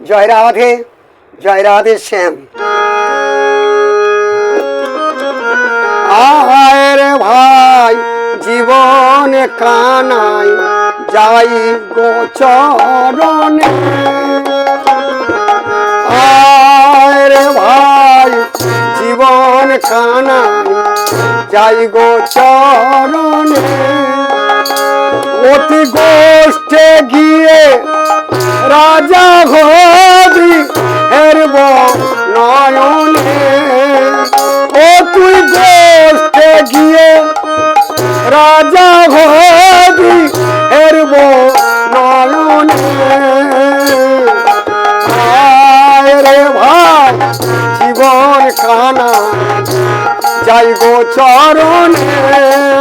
জয় রাধে জয় রাধে শ্যাম। আয় রে ভাই, জীবনে কানাই, যাই গোচরণে আয় রে ভাই, জীবন কানাই, যাই গোচরণে অতি গোষ্ঠে গিয়ে রাজা হবি হেরব নয়নে ও তুই গোষ্ঠে গিয়ে রাজা হবি হেরব নয়নে রে ভাই, জীবন কানা যাই গো চরণে।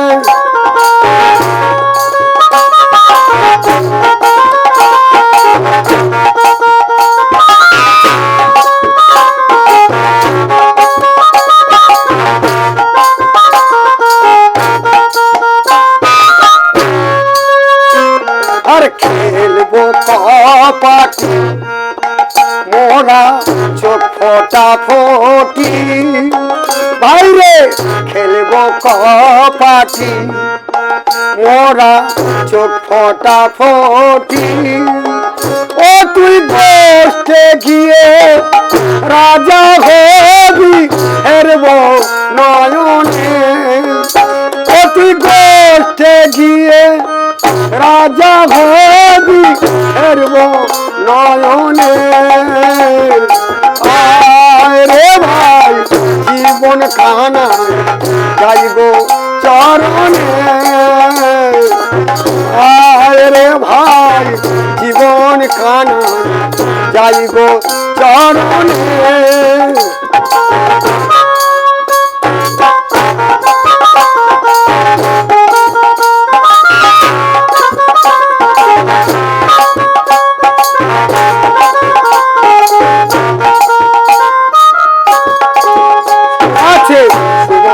কপাটি। মোরা চোখ ফোটা। ফোটি বাইরে খেলব কপাটি। মোরা চোখ ফোটা ফোটি। ও তুই বসতে গিয়ে রাজা হবি, হেরব নয়নে। ও তুই বসতে গিয়ে রাজা হবি। হেরব নয়নে। আয় রে ভাই, জীবন কানা যাইব চরণে। আয় রে ভাই, জীবন কানা যাইব চরণে।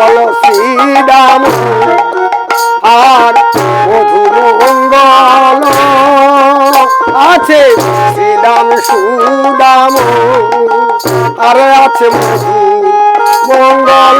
সুবল শ্রীরাম আর মধু মঙ্গল আছে শ্রীরাম সুদাম আর আছে মধু মঙ্গল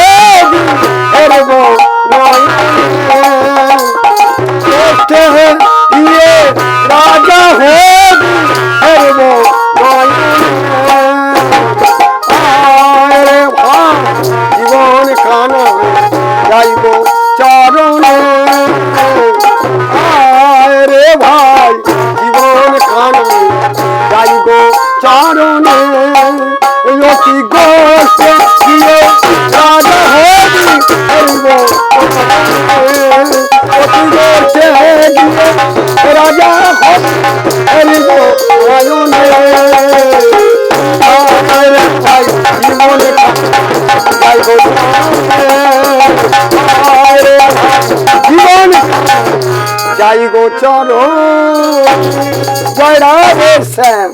চরণে। আয় রে ভাই, জীবন কানা যাইব চরণে। অতি গোষ্ঠে গিয়ে রাজা হবি হইব অতি গিয়ে রাজা হবি যাই গো চরণ জয় রাধে শ্যাম